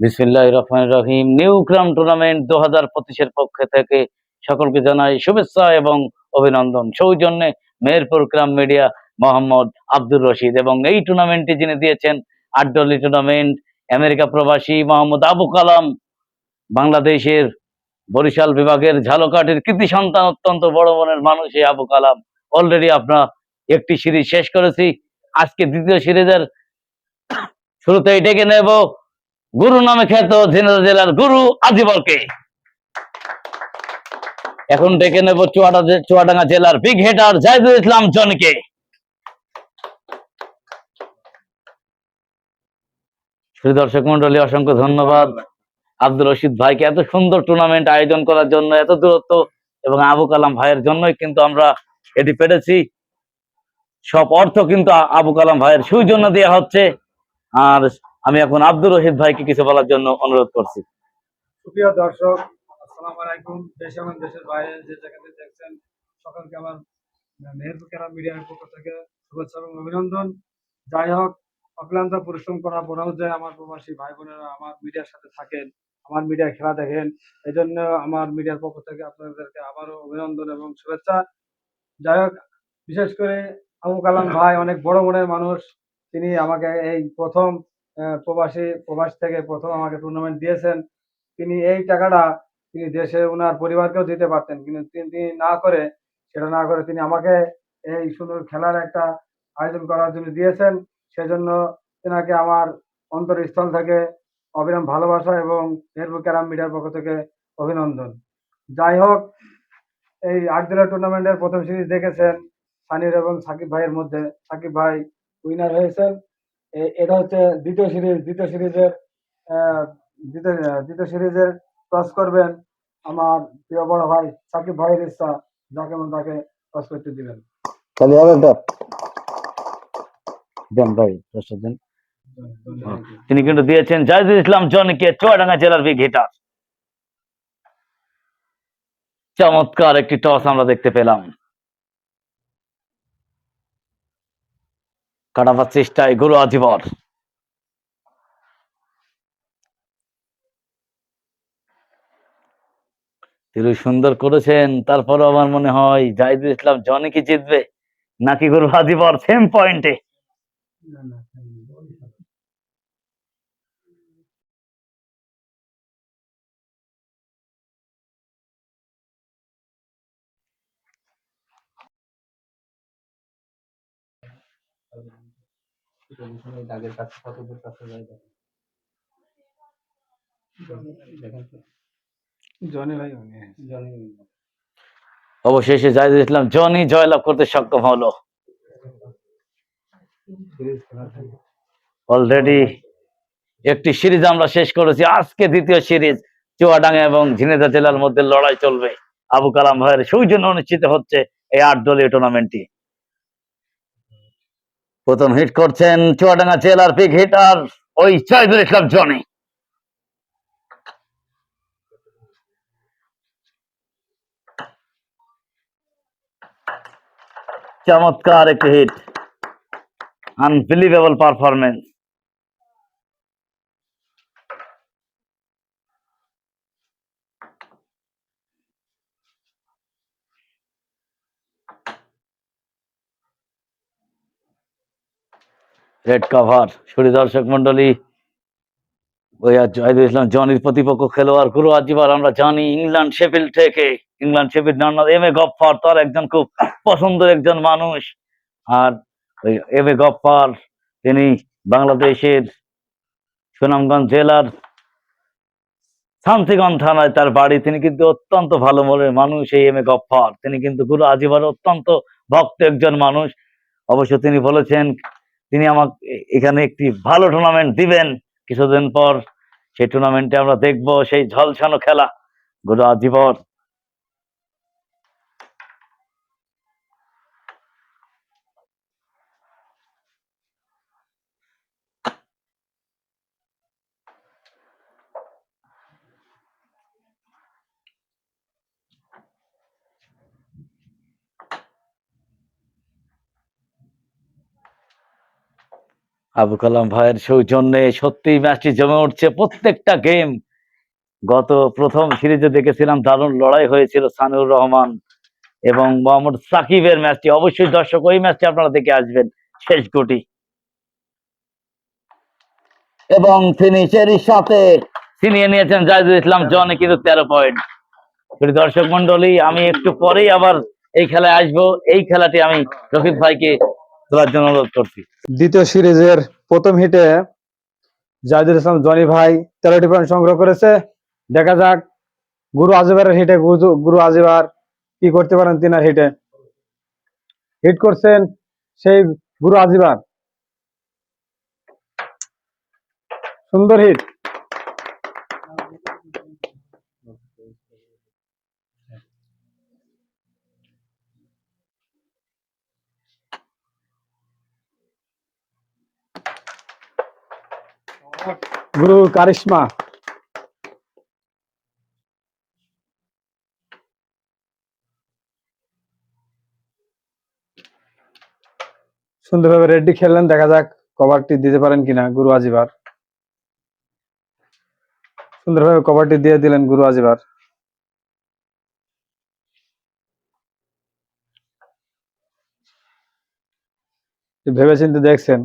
বিসমিল্লাহ রহিম। নিউ ক্রাম টুর্নামেন্ট দু হাজার পঁচিশের পক্ষ থেকে সকলকে জানাই শুভেচ্ছা এবং অভিনন্দন। সৌজন্যে মেহেরপুর ক্রাম মিডিয়া মোহাম্মদ আব্দুর রশিদ এবং এই টুর্নামেন্টটি যিনি দিয়েছেন আটডলি টুর্নামেন্ট, আমেরিকা প্রবাসী মোহাম্মদ আবু কালাম, বাংলাদেশের বরিশাল বিভাগের ঝালকাঠির কৃতি সন্তান অত্যন্ত বড় মনের মানুষ এই আবু কালাম। অলরেডি আপনার একটি সিরিজ শেষ করেছি। আজকে দ্বিতীয় সিরিজের শুরুতেই ডেকে নেব। গুরু নামে খ্যাত ঝিনাইদহ জেলার গুরু আজিবরকে। এখন ডেকে নেব চুয়াডা চুয়াডাঙ্গা জেলার বিগ হেটার জাহিদুল ইসলাম জনকে। শ্রী দর্শক মন্ডলী অসংখ্য ধন্যবাদ। আব্দুল রশিদ ভাইকে এত সুন্দর টুর্নামেন্ট আয়োজন করার জন্য, এত দূরত্ব এবং আবু কালাম ভাইয়ের জন্যই কিন্তু আমরা এটি পেরেছি। সব অর্থ কিন্তু আবু কালাম ভাইয়ের সৌজন্য দেওয়া হচ্ছে। আর আমি এখন আব্দুর রশিদ ভাইকে কিছু বলার জন্য অনুরোধ করছি। সুপ্রিয় দর্শক, আসসালামু আলাইকুম। দেশ এবং দেশের বাইরে যে জায়গাতে দেখছেন, সকলকে আমার মেহেরপুর মিডিয়ার পক্ষ থেকে শুভেচ্ছা এবং অভিনন্দন। যাই হোক, অক্লান্ত পরিশ্রম করা পরেও যে আমার প্রবাসী ভাই বোনেরা আমার মিডিয়ার সাথে থাকেন, আমার মিডিয়া খেলা দেখেন এই জন্য আমার মিডিয়ার পক্ষ থেকে আপনাদেরকে আবারও অভিনন্দন এবং শুভেচ্ছা। যাই হোক, বিশেষ করে আবু কালাম ভাই অনেক বড় মনের মানুষ। তিনি আমাকে এই প্রথম প্রবাসী, প্রবাস থেকে প্রথম আমাকে টুর্নামেন্ট দিয়েছেন। তিনি এই টাকাটা তিনি দেশে ওনার পরিবারকেও দিতে পারতেন। কিন্তু তিনি না করে, সেটা না করে তিনি আমাকে এই সুন্দর খেলার একটা আয়োজন করার জন্য দিয়েছেন। সেজন্য তেনাকে আমার অন্তরস্থল থেকে অবিরাম ভালোবাসা এবং মেহেরপুর ক্যারাম মিডিয়ার পক্ষ থেকে অভিনন্দন। যাই হোক, এই আটদিলা টুর্নামেন্টের প্রথম সিরিজ দেখেছেন সানির এবং সাকিব ভাইয়ের মধ্যে। সাকিব ভাই উইনার হয়েছেন। এটা হচ্ছে দ্বিতীয় সিরিজ দ্বিতীয় সিরিজের দ্বিতীয় দ্বিতীয় সিরিজের টস করবেন আমার প্রিয় বড় ভাই সাকিব ভাইয়ের ইচ্ছা যাকে মন তাকে টস করতে দিবেন। খালি হবে তো দেন ভাই প্রশ্ন দেন। তিনি কিন্তু দিয়েছেন জাহিদুল ইসলাম জনকে চুয়াডাঙ্গা জেলার বিগ হিটার চমৎকার একটি টস আমরা দেখতে পেলাম। কাটাবার চেষ্টায় গুরু আজিবর তিনি সুন্দর করেছেন তারপরে আমার মনে হয় জাহিদুল ইসলাম জনে কি জিতবে, নাকি গুরু আধিবর সেম পয়েন্টে দাগের কাছে কত দূর কাছে যায় জনি ভাই জনি অবশেষে জাহিদুল ইসলাম জনি জয়লাভ করতে সক্ষম হলো। অলরেডি একটি সিরিজ আমরা শেষ করেছি। আজকে দ্বিতীয় সিরিজ। চুয়াডাঙ্গা এবং ঝিনেদা জেলার মধ্যে লড়াই চলবে। আবু কালাম ভাইয়ের সৌজন্য অনুষ্ঠিত হচ্ছে এই আট দলীয় টুর্নামেন্টটি প্রথম হিট করছেন চুয়াডাঙ্গা জেলার পিক হিটার ওই সাইদুল ইসলাম জনি। চমৎকার একটি hit unbelievable performance red cover সুরি দর্শক মন্ডলী ওই জয়দুল ইসলাম, জনির প্রতিপক্ষ খেলোয়াড় গুরু আজিবার আমরা জানি, ইংল্যান্ড শেফিল্ড থেকে, ইংল্যান্ড শেফিল্ড নাম এম এ গফফার তার একজন খুব পছন্দের একজন মানুষ। আর ওই এম এ গফফার তিনি বাংলাদেশের সুনামগঞ্জ জেলার শান্তিগঞ্জ থানায় তার বাড়ি। তিনি কিন্তু অত্যন্ত ভালো মনের মানুষ, এই এম এ গফফার তিনি কিন্তু গুরু আজিবার অত্যন্ত ভক্ত একজন মানুষ। অবশ্য তিনি বলেছেন তিনি আমাকে এখানে একটি ভালো টুর্নামেন্ট দিবেন। কিছুদিন পর সেই টুর্নামেন্টে আমরা দেখব সেই ঝলসানো খেলা গুরু আজিবর আবু কালাম ভাইয়ের সৌজন্যে সত্যি ম্যাচটি জমে উঠছে প্রত্যেকটা গেম। গত প্রথম সিরিজে দেখেছিলাম দারুণ লড়াই হয়েছিল সানুর রহমান এবং মোহাম্মদ সাকিবের ম্যাচটি। অবশ্যই দর্শক, ওই ম্যাচটি আপনারা দেখে আসবেন শেষ গুটি। এবং ফিনিশের সাথে ছিনিয়ে নিয়েছেন জাহিদুল ইসলাম, জনে কিন্তু তেরো পয়েন্ট। দর্শক মন্ডলী আমি একটু পরেই আবার এই খেলায় আসব। এই খেলাটি আমি রফিক ভাইকে তোলার জন্য অনুরোধ করছি দ্বিতীয় সিরিজের প্রথম হিটে জাহিদুল ইসলাম, জনি ভাই তেরোটি পয়েন্ট সংগ্রহ করেছে। দেখা যাক গুরু আজিবারের হিটে গুরু আজিবার কি করতে পারেন তিনার হিটে। হিট করছেন সেই গুরু আজিবার। সুন্দর হিট। গুরু কারিশমা। সুন্দরভাবে রেডি খেললেন, দেখা যাক কভারটি দিতে পারেন কিনা গুরু আজিবার। সুন্দরভাবে কভারটি দিয়ে দিলেন গুরু আজিবার। ভেবে চিন্তে দেখছেন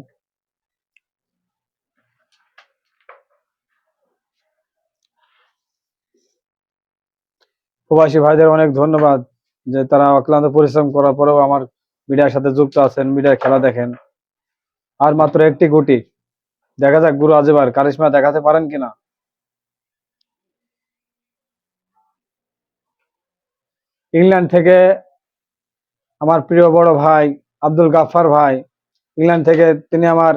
প্রবাসী ভাইদের অনেক ধন্যবাদ যে তারা অক্লান্ত পরিশ্রম করার পরেও আমার মিডিয়ার সাথে যুক্ত আছেন মিডিয়ার খেলা দেখেন। আর মাত্র একটি গুটি। দেখা যাক গুরু আজিবার কারিশমা দেখাতে পারেন কিনা। ইংল্যান্ড থেকে আমার প্রিয় বড় ভাই আব্দুল গাফফার ভাই, ইংল্যান্ড থেকে তিনি আমার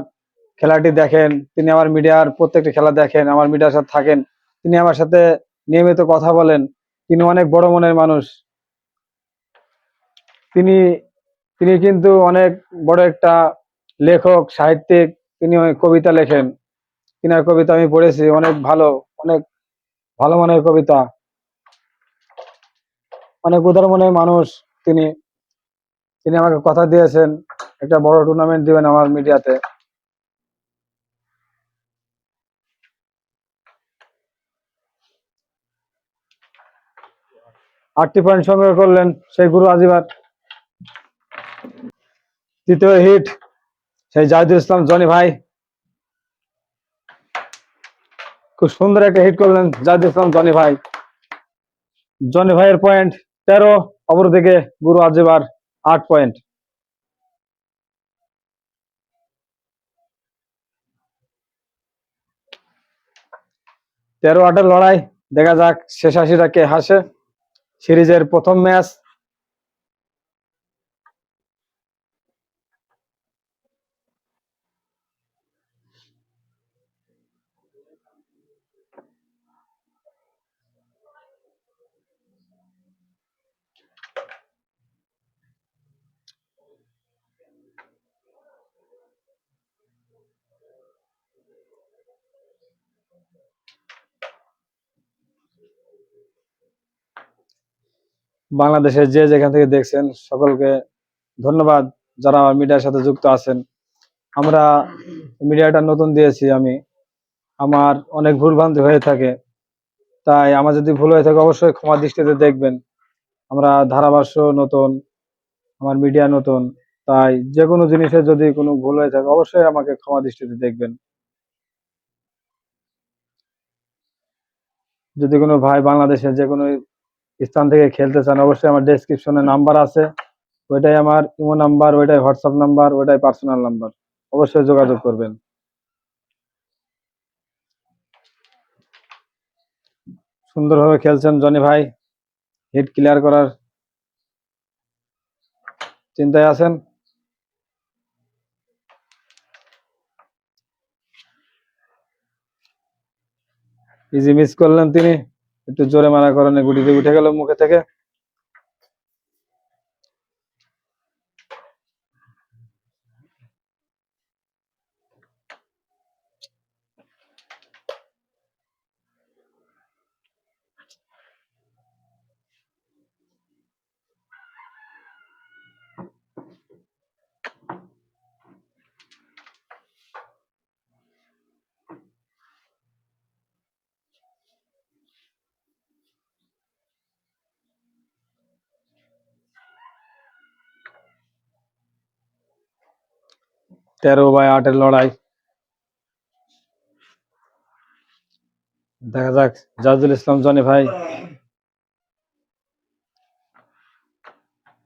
খেলাটি দেখেন, তিনি আমার মিডিয়ার প্রত্যেকটি খেলা দেখেন, আমার মিডিয়ার সাথে থাকেন, তিনি আমার সাথে নিয়মিত কথা বলেন। তিনি অনেক বড় মনের মানুষ। তিনি তিনি কিন্তু অনেক বড় একটা লেখক, সাহিত্যিক। তিনি কবিতা লেখেন। তিনার কবিতা আমি পড়েছি, অনেক ভালো অনেক ভালো মনের কবিতা। অনেক উদার মনের মানুষ তিনি। তিনি আমাকে কথা দিয়েছেন, একটা বড় টুর্নামেন্ট দিবেন আমার মিডিয়াতে আটটি পয়েন্ট সংগ্রহ করলেন সেই গুরু আজিবার। তৃতীয় হিট সেই জাহিদুল ইসলাম, জনি ভাই। খুব সুন্দর একটা হিট করলেন জাহিদুল ইসলাম, জনি ভাই। জনি ভাইয়ের পয়েন্ট তেরো অপরদিকে গুরু আজিবার আট পয়েন্ট তেরো আটের লড়াই, দেখা যাক শেষ হাসিটা কে হাসে। সিরিজের প্রথম ম্যাচ বাংলাদেশের যে যেখান থেকে দেখছেন সকলকে ধন্যবাদ যারা আমার মিডিয়ার সাথে যুক্ত আছেন। আমরা মিডিয়াটা নতুন দিয়েছি আমি। আমার অনেক ভুলভ্রান্তি হয়ে থাকে। তাই আমার যদি ভুল হয়ে থাকে অবশ্যই ক্ষমা দৃষ্টিতে দেখবেন। আমরা ধারাভাষ্য নতুন, আমার মিডিয়া নতুন। তাই যে কোনো জিনিসের যদি কোনো ভুল হয়ে থাকে অবশ্যই আমাকে ক্ষমা দৃষ্টিতে দেখবেন। যদি কোনো ভাই বাংলাদেশের যে কোনো স্থান থেকে খেলতে চান, অবশ্যই আমার ডেসক্রিপশনে নাম্বার আছে। ওইটাই আমার ইমো নাম্বার ওইটাই হোয়াটসঅ্যাপ নাম্বার ওইটাই পার্সোনাল নাম্বার অবশ্যই যোগাযোগ করবেন। সুন্দরভাবে খেলছেন জনি ভাই। হিট ক্লিয়ার করার চিন্তায় আছেন? ইজি মিস করলেন তিনি। একটু জোরে মারা কারণে গুটিতে উঠে গেল মুখে থেকে। তেরো বাই আটের লড়াই। দেখা যাক, জাজুল ইসলাম, জনি ভাই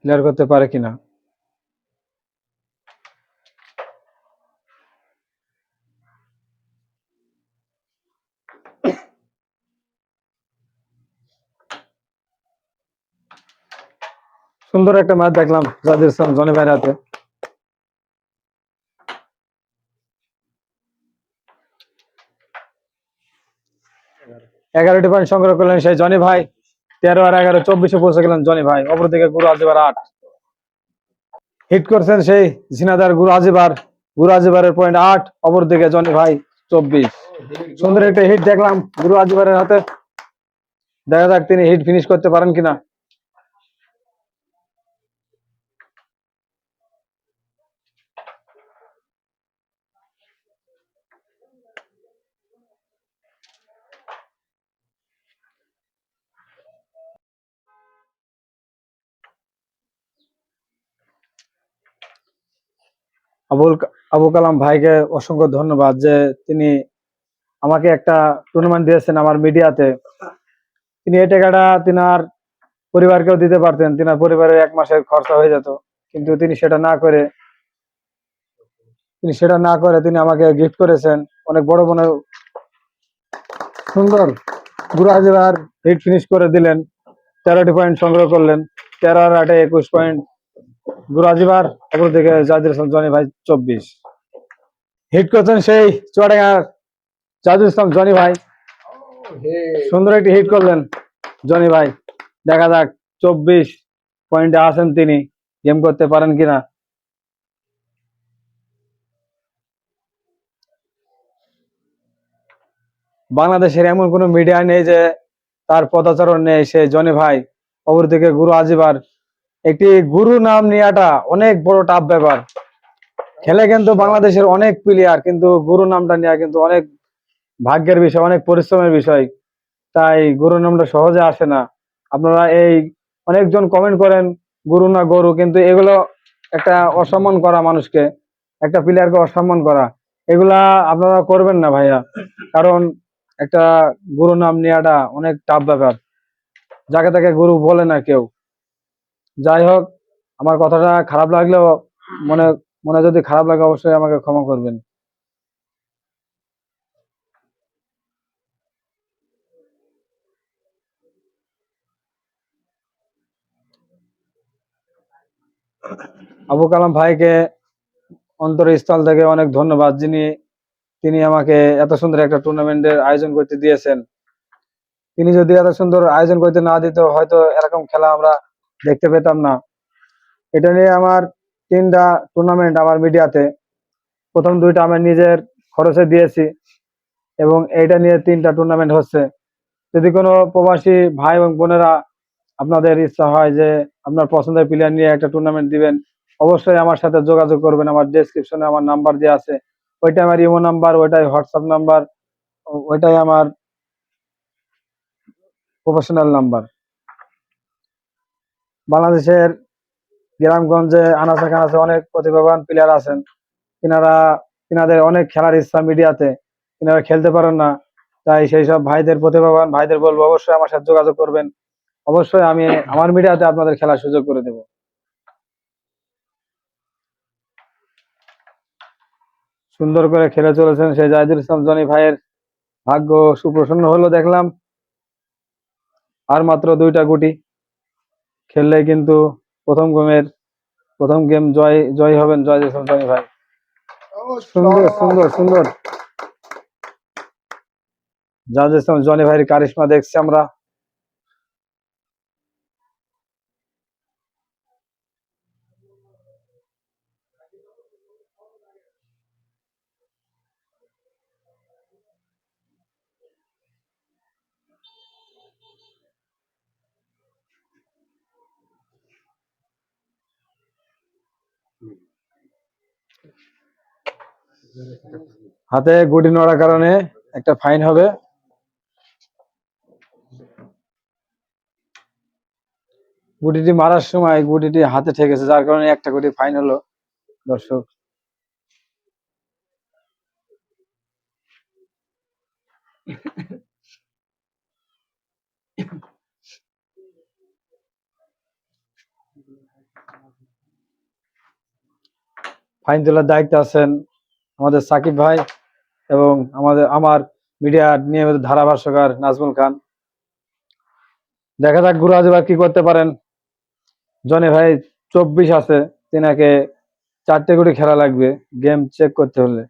ক্লিয়ার করতে পারে কিনা। সুন্দর একটা ম্যাচ দেখলাম, জাজুল ইসলাম, জনি ভাইয়ের হাতে। এগারোটি পয়েন্ট সংগ্রহ করলেন সেই জনি ভাই। তেরো আর এগারো, চব্বিশে পৌঁছে গেলেন জনি ভাই। অপরদিকে গুরু আজিবার আট। হিট করছেন সেই ঝিনাদার গুরু আজিবার। গুরু আজিবারের পয়েন্ট আট, অপরদিকে জনি ভাই চব্বিশ। সুন্দর একটা হিট দেখলাম গুরু আজিবারের হাতে। দেখা যাক তিনি হিট ফিনিশ করতে পারেন কিনা। আবুল আবু কালাম ভাইকে অসংখ্য ধন্যবাদ যে তিনি আমাকে একটা টুর্নামেন্ট দিয়েছেন আমার মিডিয়াতে। তিনি এই টাকাটা তিনার পরিবারকেও দিতে পারতেন, তিনার পরিবারের এক মাসের খরচা হয়ে যেত। কিন্তু তিনি সেটা না করে তিনি সেটা না করে তিনি আমাকে গিফট করেছেন। অনেক বড় মনে সুন্দর গুরুহাজিবার হিট ফিনিশ করে দিলেন। তেরোটি পয়েন্ট সংগ্রহ করলেন। তেরো আটে একুশ পয়েন্ট গুরু হাজিবার অপর দিকে জাহিদুল ইসলাম জনি ভাই চব্বিশ। হিট করছেন সেই চুয়াডাঙ্গার জাহিদুল ইসলাম জনি ভাই। সুন্দর একটি হিট করলেন জনি ভাই। দেখা যাক চব্বিশ পয়েন্টে আছেন তিনি, গেম করতে পারেন কিনা। বাংলাদেশের এমন কোনো মিডিয়া নেই যে তার পদাচরণ নেই, সে জনি ভাই। অপরদিকে গুরু আজিবার একটি গুরু নাম নেওয়াটা অনেক বড় টাফ ব্যাপার। খেলে কিন্তু বাংলাদেশের অনেক প্লেয়ার কিন্তু গুরু নামটা নেওয়া কিন্তু অনেক ভাগ্যের বিষয়, অনেক পরিশ্রমের বিষয়। তাই গুরু নামটা সহজে আসে না। আপনারা এই অনেকজন কমেন্ট করেন, গুরু না গরু, কিন্তু এগুলো একটা অসম্মান করা মানুষকে, একটা প্লেয়ারকে অসম্মান করা, এগুলা আপনারা করবেন না ভাইয়া। কারণ একটা গুরু নাম নেওয়াটা অনেক টাফ ব্যাপার। যাকে তাকে গুরু বলে না কেউ। যাই হোক, আমার কথাটা খারাপ লাগলেও মনে মনে যদি খারাপ লাগে অবশ্যই আমাকে ক্ষমা করবেন। আবু কালাম ভাইকে অন্তরস্থল থেকে অনেক ধন্যবাদ, যিনি, তিনি আমাকে এত সুন্দর একটা টুর্নামেন্টের আয়োজন করতে দিয়েছেন। তিনি যদি এত সুন্দর আয়োজন করতে না দিত, হয়তো এরকম খেলা আমরা দেখতে পেতাম না। এটা নিয়ে আমার তিনটা টুর্নামেন্ট আমার মিডিয়াতে প্রথম দুইটা আমি নিজের খরচে দিয়েছি এবং এইটা নিয়ে তিনটা টুর্নামেন্ট হচ্ছে। যদি কোনো প্রবাসী ভাই এবং বোনেরা আপনাদের ইচ্ছা হয় যে আপনার পছন্দের প্লেয়ার নিয়ে একটা টুর্নামেন্ট দিবেন, অবশ্যই আমার সাথে যোগাযোগ করবেন। আমার ডেসক্রিপশনে আমার নাম্বার দেওয়া আছে। ওইটাই আমার ইমো নাম্বার ওইটাই হোয়াটসঅ্যাপ নাম্বার ওইটাই আমার প্রফেশনাল নাম্বার বাংলাদেশের গ্রামগঞ্জে আনাচে কানাচে অনেক প্রতিভাবান প্লেয়ার আছেন। তিনারা, তিনাদের অনেক খেলার ইচ্ছা মিডিয়াতে। তিনারা খেলতে পারেন না। তাই সেই সব ভাইদের প্রতিভাবান ভাইদের বলব, অবশ্যই আমার সাথে যোগাযোগ করবেন। অবশ্যই আমি আমার মিডিয়াতে আপনাদের খেলার সুযোগ করে দেব। সুন্দর করে খেলে চলেছেন সেই জাহিদুল ইসলাম, জনি ভাইয়ের ভাগ্য সুপ্রসন্ন হলো দেখলাম। আর মাত্র দুইটা গুটি। খেললে কিন্তু প্রথম গেমের, প্রথম গেম জয় জয় হবেন জয় জনি ভাই। সুন্দর সুন্দর সুন্দর। জাজ জনি ভাইয়ের কারিশমা দেখছি আমরা। হাতে গুটি নড়ার কারণে একটা ফাইন হবে। গুটিটি মারার সময় গুটিটি হাতে ঠেকেছে যার কারণে একটা গুটি ফাইন হলো, দর্শক। ফাইন তোলার দায়িত্বে আছেন আমাদের সাকিব ভাই এবং আমাদের, আমার মিডিয়া নিয়মিত ধারাভাষ্যকার নাজমুল খান। দেখা যাক গুরু আজ এবার কি করতে পারেন। জনে ভাই চব্বিশ আছে, তিনাকে চারটে করে খেলা লাগবে গেম চেক করতে হলে।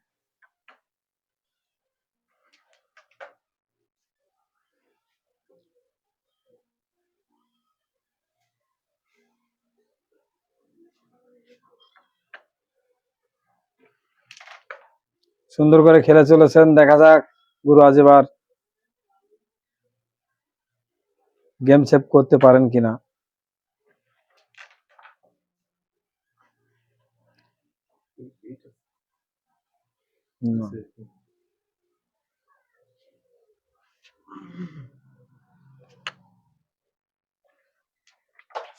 সুন্দর করে খেলে চলেছেন। দেখা যাক, গুরু আজ এবার গেম সেভ করতে পারেন কিনা।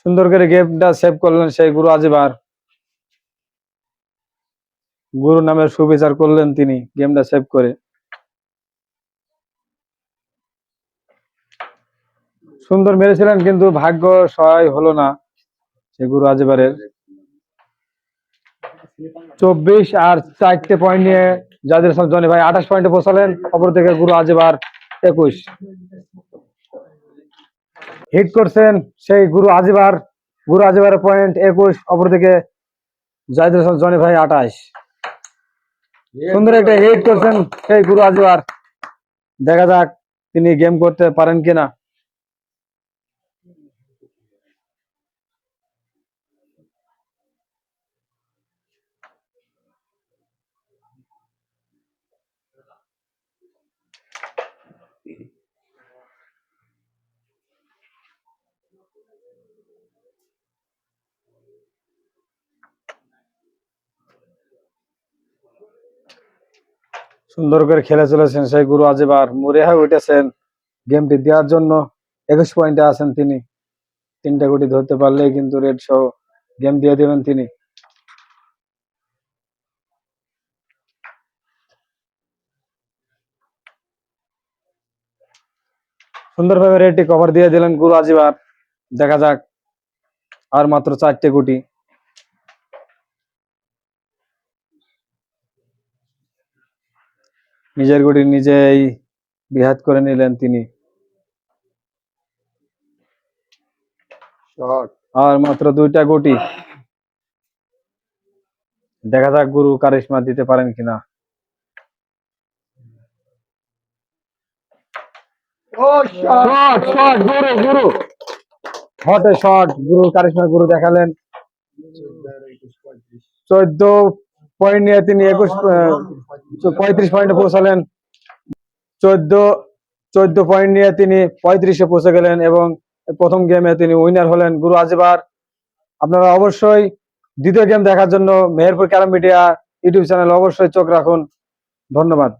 সুন্দর করে গেমটা সেভ করলেন সেই গুরু আজিবার গুরু নামের সুবিচার করলেন তিনি, গেমটা সেভ করে। সুন্দর মেরেছিলেন, কিন্তু ভাগ্য সহায় হলো না সে গুরু আজিবারের। চব্বিশ আর চারটে পয়েন্ট নিয়ে যাদের জনি ভাই আঠাশ পয়েন্টে পৌঁছালেন, অপর থেকে গুরু আজিবার একুশ। হিট করছেন সেই গুরু আজিবার, গুরু আজিবারের পয়েন্ট একুশ, অপর দিকে জাহিদুল হাসান জনি ভাই আঠাশ। সুন্দর একটা হেড করছেন। সেই গুরু আজিবার দেখা যাক তিনি গেম করতে পারেন কিনা। সুন্দর করে খেলে চলেছেন সেই গুরু আজিবার মুড়ে হয়ে উঠেছেন গেমটি দেওয়ার জন্য। একুশ পয়েন্টে আছেন তিনি। তিনটা গুটি ধরতে পারলেই কিন্তু রেড সহ গেম দিয়ে দেবেন তিনি। সুন্দরভাবে রেডটি কভার দিয়ে দিলেন গুরু আজিবার দেখা যাক, আর মাত্র চারটে গুটি। নিজের গুটি নিজেই বিহাত করে নিলেন তিনি। আর মাত্র দুইটা গুটি। দেখা যাক গুরু কারিশমা দিতে পারেন কিনা। শট। শট গুরু গুরু। হটে শট গুরু কারিশমা গুরু দেখালেন। চোদ্দ পয়েন্ট নিয়ে তিনি একুশ পঁয়ত্রিশ পয়েন্টে পৌঁছালেন। চোদ্দ চোদ্দ পয়েন্ট নিয়ে তিনি পঁয়ত্রিশে পৌঁছে গেলেন এবং প্রথম গেমে তিনি উইনার হলেন গুরু আজিবার। আপনারা অবশ্যই দ্বিতীয় গেম দেখার জন্য Meherpur carrom media YouTube channel অবশ্যই চোখ রাখুন। ধন্যবাদ।